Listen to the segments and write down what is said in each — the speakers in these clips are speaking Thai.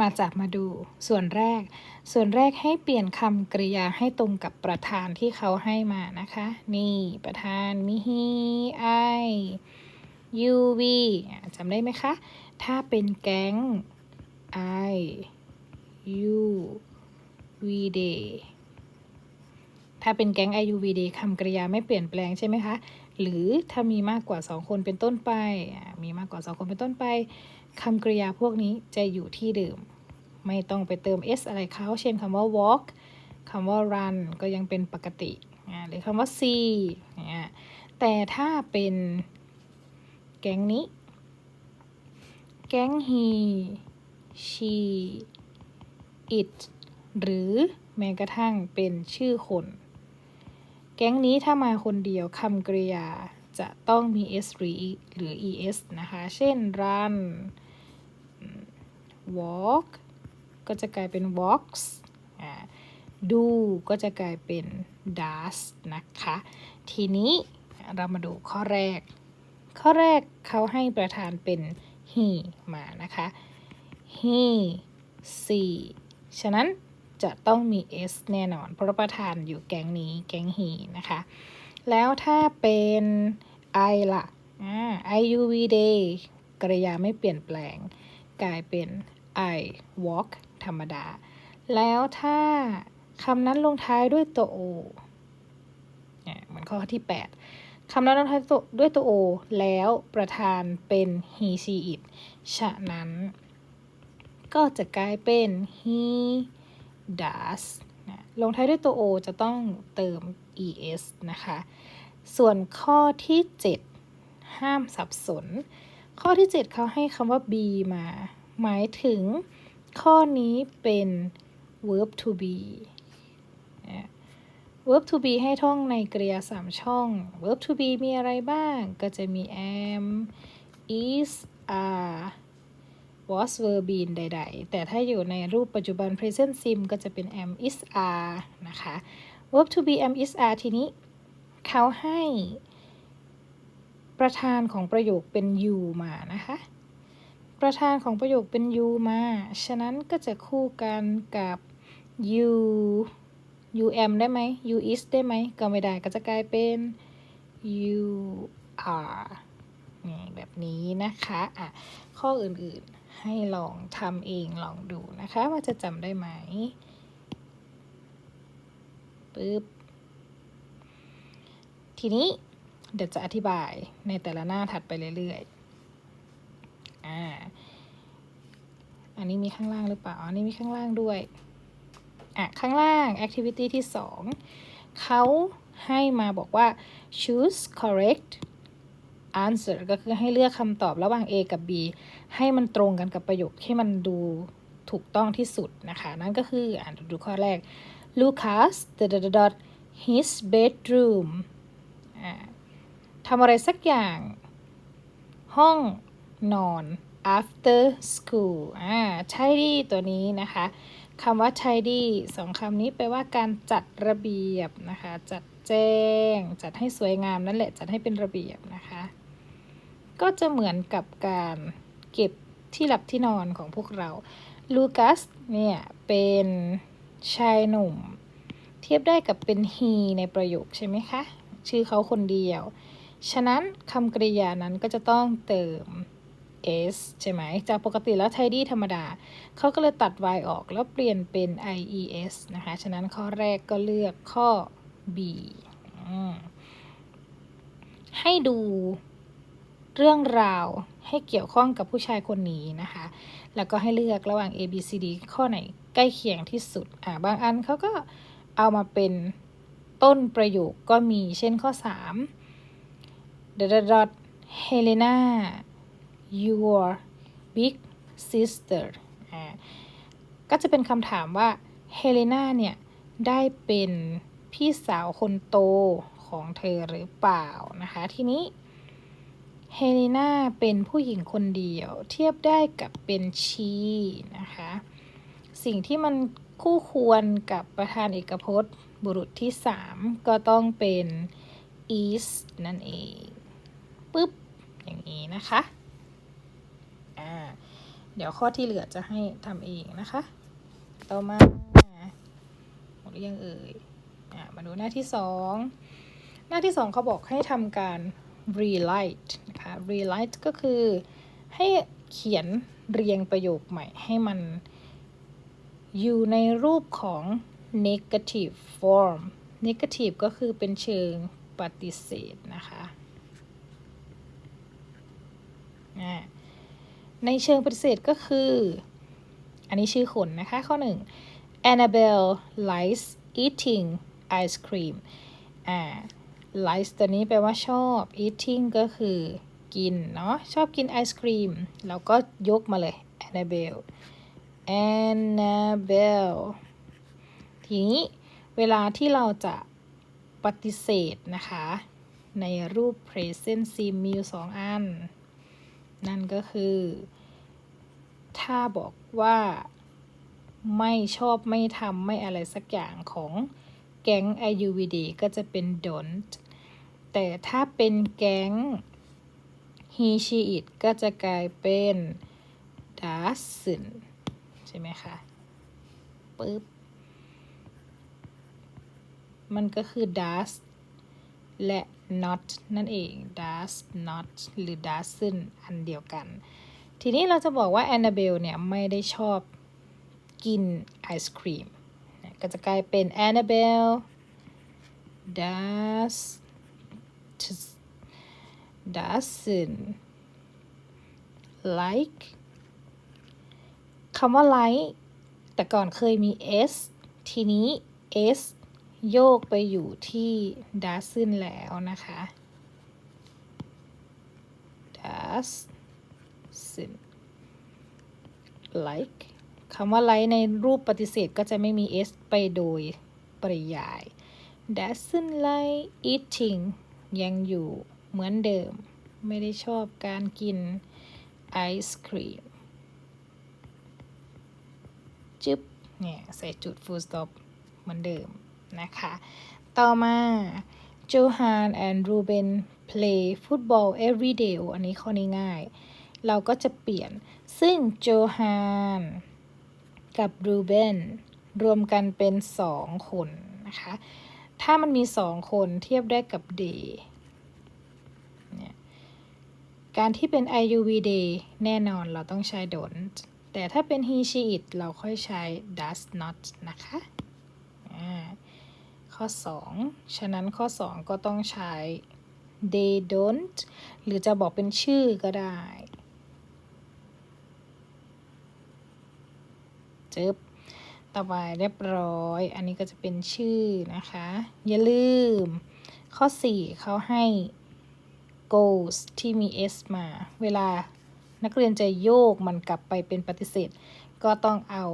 มาจากมาดู ส่วนแรก ส่วนแรกให้เปลี่ยนคำกริยาให้ตรงกับประธานที่เขาให้มานะคะ นี่ประธานมีฮีไอยูวีจำได้ไหมคะ ถ้าเป็นแก๊ง I you we they ถ้าเป็นแก๊ง I U V D คำกริยาไม่เปลี่ยนแปลงใช่ไหมคะ หรือถ้ามีมากกว่า 2 คนเป็นต้นไป มีมากกว่า 2 คนเป็นต้นไปคำกริยาพวกนี้จะอยู่ที่เดิม ไม่ต้องไปเติม s อะไรเขาเช่นคำว่า walk คำว่า run ก็ยังเป็นปกติ หรือคำว่า see แต่ถ้าเป็นแก๊งนี้ แก๊ง he she it หรือแม้กระทั่งเป็นชื่อคน แก๊งนี้ถ้ามาคนเดียวคำกริยาจะต้องมี s หรือ e หรือ es นะคะ เช่น run walk ก็จะกลายเป็น walks do ก็จะกลายเป็น does นะคะ ทีนี้เรามาดูข้อแรก ข้อแรกเขาให้ประธานเป็น he มานะคะ he she ฉะนั้น จะต้องมี s แน่นอน เพราะประธานอยู่แก๊งนี้แก๊ง he นะคะ แล้วถ้าเป็น I ล่ะอ่า I U V day กริยาไม่เปลี่ยนแปลง กลายเป็น I walk ธรรมดา แล้วถ้าคำนั้นลงท้ายด้วยตัว o เนี่ยเหมือนข้อที่ 8 คำนั้นลงท้ายด้วยตัว o แล้วประธานเป็น he she it ฉะนั้น ก็จะกลายเป็น he does นะลงท้ายด้วยตัว o จะต้องเติม es นะคะ ส่วนข้อที่ 7 ห้ามสับสน ข้อที่ 7เขาให้คำว่า be มา หมายถึงข้อนี้เป็น verb to be verb to be ให้ท่องในกริยาสามช่อง verb to be มีอะไรบ้าง ก็จะมี am is are was were been ใด ๆ แต่ถ้าอยู่ในรูปปัจจุบัน present sim ก็จะเป็น am is are นะคะ verb to be am is are ทีนี้เขาให้ประธานของประโยคเป็น you มานะคะ ประธานของประโยคเป็น you มา ฉะนั้นก็จะคู่กันกับ you you am ได้ไหม you is ได้ไหม ก็ไม่ได้ก็จะกลายเป็น you are แบบนี้นะคะ อะ ข้ออื่นๆ ให้ลองทำเองลองดูนะคะ ว่าจะจำได้ไหมปึ๊บทีนี้เดี๋ยวจะอธิบายในแต่ละหน้าถัดไปเรื่อยๆอ่าอันนี้มีข้างล่างหรือเปล่าอันนี้มีข้างล่างด้วยอะข้างล่าง activity ที่ 2เขาให้มาบอกว่า choose correct answer ก็คือให้เลือกคำตอบระหว่าง A กับ B ให้มันตรงกันกับประโยคที่มันดูถูกต้องที่สุดนะคะ นั่นก็คืออ่านดูข้อแรก Lucas dot his bedroom ทำอะไรสักอย่าง ห้องนอน after school อ่า tidy ตัวนี้นะคะคำว่า tidy สองคำนี้แปลว่าการจัดระเบียบนะคะ จัดแจ้ง จัดให้สวยงามนั่นแหละ จัดให้เป็นระเบียบนะคะ ก็จะเหมือนกับการเก็บที่หลับที่นอนของพวกเรา ลูกัสเนี่ยเป็นชายหนุ่ม เทียบได้กับเป็น he ในประโยคใช่ไหมคะ ชื่อเขาคนเดียว ฉะนั้นคำกริยานั้นก็จะต้องเติม s ใช่ไหม จากปกติแล้ว tidy ธรรมดา เขาก็เลยตัด y ออกแล้วเปลี่ยนเป็น ies นะคะ ฉะนั้นข้อแรกก็เลือกข้อ b ให้ดู เรื่องราวให้เกี่ยวข้องกับผู้ชายคนนี้นะคะ แล้วก็ให้เลือกระหว่าง A B C D ข้อไหนใกล้เคียงที่สุด อ่า บางอันเขาก็เอามาเป็นต้นประโยคก็มี เช่นข้อ3 dot dot Helena your big sister อ่า ก็จะเป็นคำถามว่าเฮเลนาเนี่ย ได้เป็นพี่สาวคนโตของเธอหรือเปล่านะคะ ทีนี้ เฮเลนาเป็นผู้หญิงคนเดียว เทียบได้กับเป็นชีนะคะ สิ่งที่มันคู่ควรกับประธานเอกพจน์ บุรุษที่ 3 ก็ต้องเป็น is นั่นเองปึ๊บ อย่างนี้นะคะอ่าเดี๋ยวข้อที่เหลือจะให้ทำเองนะคะ ต่อมาหมดหรือยังเอ่ยอะมาดูหน้าที่สองหน้าที่สองเขาบอกให้ทำการ rewrite นะคะ rewrite ก็คือให้เขียนเรียงประโยคใหม่ให้มันอยู่ในรูปของ negative form negative ก็คือเป็นเชิงปฏิเสธนะคะในเชิงปฏิเสธก็คือ อันนี้ชื่อคนนะคะ ข้อหนึ่ง Annabelle likes eating ice cream อ่า likes ตัวนี้แปลว่าชอบ eating ก็คือ กินเนาะชอบกินไอศครีม เราก็ยกมาเลย Annabelle Annabelle ทีนี้เวลาที่เราจะปฏิเสธนะคะ ในรูป present sim มีอยู่สองอัน นั่นก็คือ ถ้าบอกว่าไม่ชอบไม่ทำไม่อะไรสักอย่างของแก๊ง IUVD ก็จะเป็น don't แต่ถ้าเป็นแก๊ง he she it ก็จะกลายเป็น doesn't ใช่ไหมคะปึ๊บ มันก็คือ does และ not นั่นเอง does not หรือ doesn't อันเดียวกัน ทีนี้เราจะบอกว่า Annabelle เนี่ย ไม่ได้ชอบกินไอศครีม ก็จะกลายเป็น Annabelle does doesn't like คำว่า like แต่ก่อนเคยมี s ทีนี้ s โยกไปอยู่ที่ doesn't แล้วนะคะ doesn't like คำว่า like ในรูปปฏิเสธก็จะไม่มี s ไปโดยปริยาย doesn't like eating ยังอยู่ เหมือนเดิม ไม่ได้ชอบการกินไอศครีมจึ๊บเนี่ยใส่จุด full stop เหมือนเดิมนะคะ ต่อมา Johan and Ruben play football every day อันนี้ข้อนี้ง่าย เราก็จะเปลี่ยน ซึ่ง Johan กับ Ruben รวมกันเป็นสองคนนะคะ ถ้ามันมีสองคนเทียบได้กับ day เนี่ย การที่เป็น IUV day แน่นอนเราต้องใช้ don't แต่ถ้าเป็น he she it เราค่อยใช้ does not นะคะข้อ 2 ฉะนั้นข้อ 2 ก็ต้องใช้ they don't หรือจะบอกเป็นชื่อก็ได้ จึบต่อไปเรียบร้อย อันนี้ก็จะเป็นชื่อนะคะ อย่าลืม ข้อ 4 เขาให้ goes ที่มี s มา เวลานักเรียนจะโยกมันกลับไปเป็นปฏิเสธ ก็ต้องเอา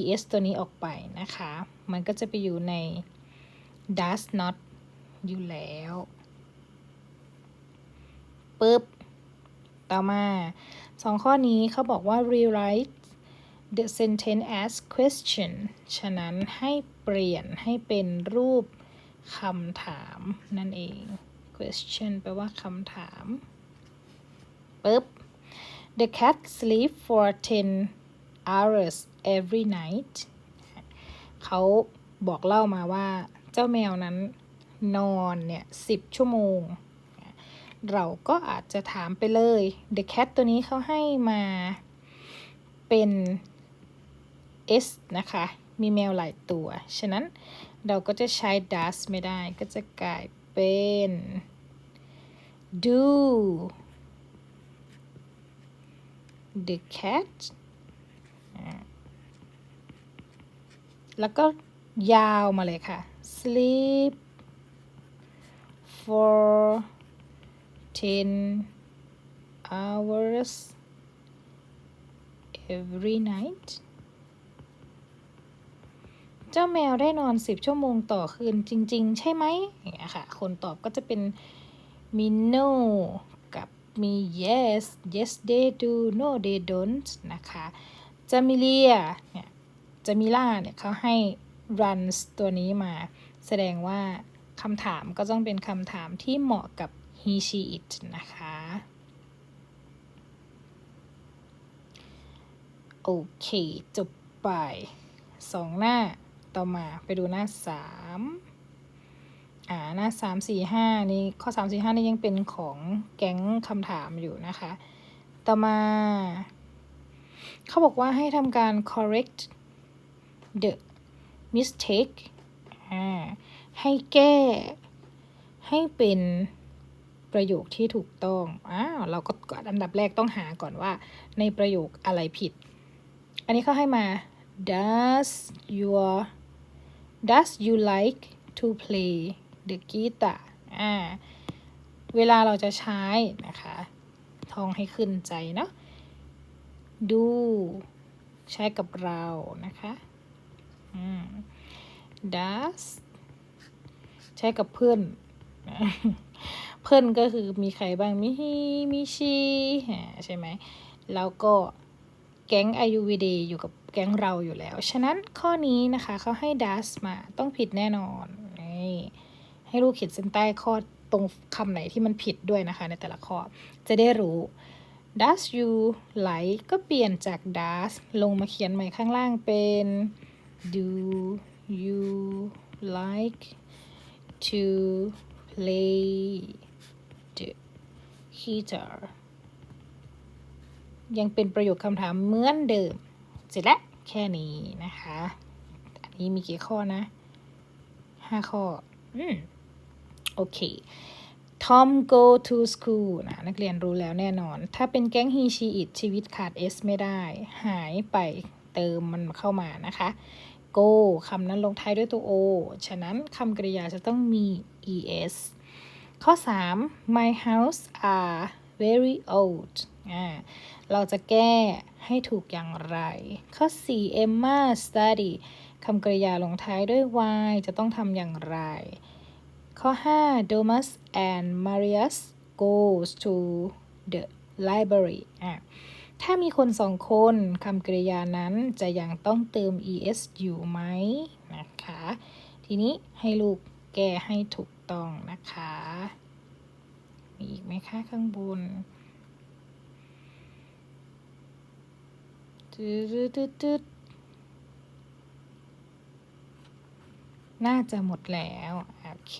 es ตัวนี้ออกไปนะคะ มันก็จะไปอยู่ใน does not อยู่แล้วปึ๊บ ต่อมาสองข้อนี้เขาบอกว่า rewrite the sentence as question ฉะนั้นให้เปลี่ยนให้เป็นรูปคำถามนั่นเอง question แปลว่าคำถามปึ๊บ the cat sleep for 10 hours every night เขาบอกเล่ามาว่าเจ้าแมวนั้นนอนเนี่ยสิบชั่วโมง เราก็อาจจะถามไปเลย the cat ตัวนี้เขาให้มาเป็น s นะคะ มีแมวหลายตัว ฉะนั้นเราก็จะใช้ does ไม่ได้ก็จะกลาย เป็น do the cat แล้วก็ยาวมาเลยค่ะ sleep for 10 hours every night เจ้าแมวได้นอน10ชั่วโมงต่อคืนจริง ๆ ใช่ไหมอย่างเงี้ยค่ะ คนตอบก็จะเป็นมี no กับมี yes yes they do no they don't นะคะจามิเลียเนี่ยจามิล่าเนี่ยเขาให้ runs ตัวนี้มา แสดงว่าคำถามก็ต้องเป็นคำถามที่เหมาะกับ he she it นะคะ โอเค จบไปสองหน้า ต่อมาไปดูหน้าสามอ่าหน้าสามสี่ห้านี่ข้อสามสี่ห้านี่ยังเป็นของแก๊งคำถามอยู่นะคะ ต่อมา เขาบอกว่าให้ทำการ correct the mistake อ่าให้แก้ ให้เป็นประโยคที่ถูกต้อง อ้าว เราก็กอันดับแรกต้องหาก่อนว่า ในประโยคอะไรผิด อันนี้เขาให้มา does your does you like to play the guitar อ่า เวลาเราจะใช้นะคะ ท่องให้ขึ้นใจเนาะดูใช้กับเรานะคะอืม does ใช้กับเพื่อน เพื่อนก็คือมีใครบ้างมิฮีมิชีใช่ไหม แล้วก็แก๊ง IUVD อยู่กับ แก๊งเราอยู่แล้ว ฉะนั้นข้อนี้นะคะเขาให้ does มาต้องผิดแน่นอนนี่ให้ลูกขีดเส้นใต้ข้อตรงคำไหนที่มันผิดด้วยนะคะ ในแต่ละข้อ จะได้รู้ does you like ก็เปลี่ยนจาก does ลงมาเขียนใหม่ข้างล่างเป็น do you like to play the guitar ยังเป็นประโยคคำถามเหมือนเดิม เสร็จแล้วแค่นี้นะคะ อันนี้มีกี่ข้อนะห้าข้อ อืม โอเค Tom go to school นะนักเรียนรู้แล้วแน่นอน ถ้าเป็นแก๊ง he she it ชีวิตขาด s ไม่ได้ หายไปเติมมันเข้ามานะคะ go คำนั้นลงท้ายด้วยตัว o ฉะนั้นคำกริยาจะต้องมี es ข้อ 3 my house are very old เราจะแก้ให้ถูกอย่างไร ข้อ 4 Emma study คำกริยาลงท้ายด้วย y จะต้องทำอย่างไร ข้อ 5 Domus and Marius goes to the library อะถ้ามีคนสองคนคำกริยานั้นจะยังต้องเติม es อยู่ไหมนะคะ ทีนี้ให้ลูกแก้ให้ถูกต้องนะคะ มีอีกไหมคะข้างบน ตึ๊ดๆๆน่าจะหมดแล้ว โอเค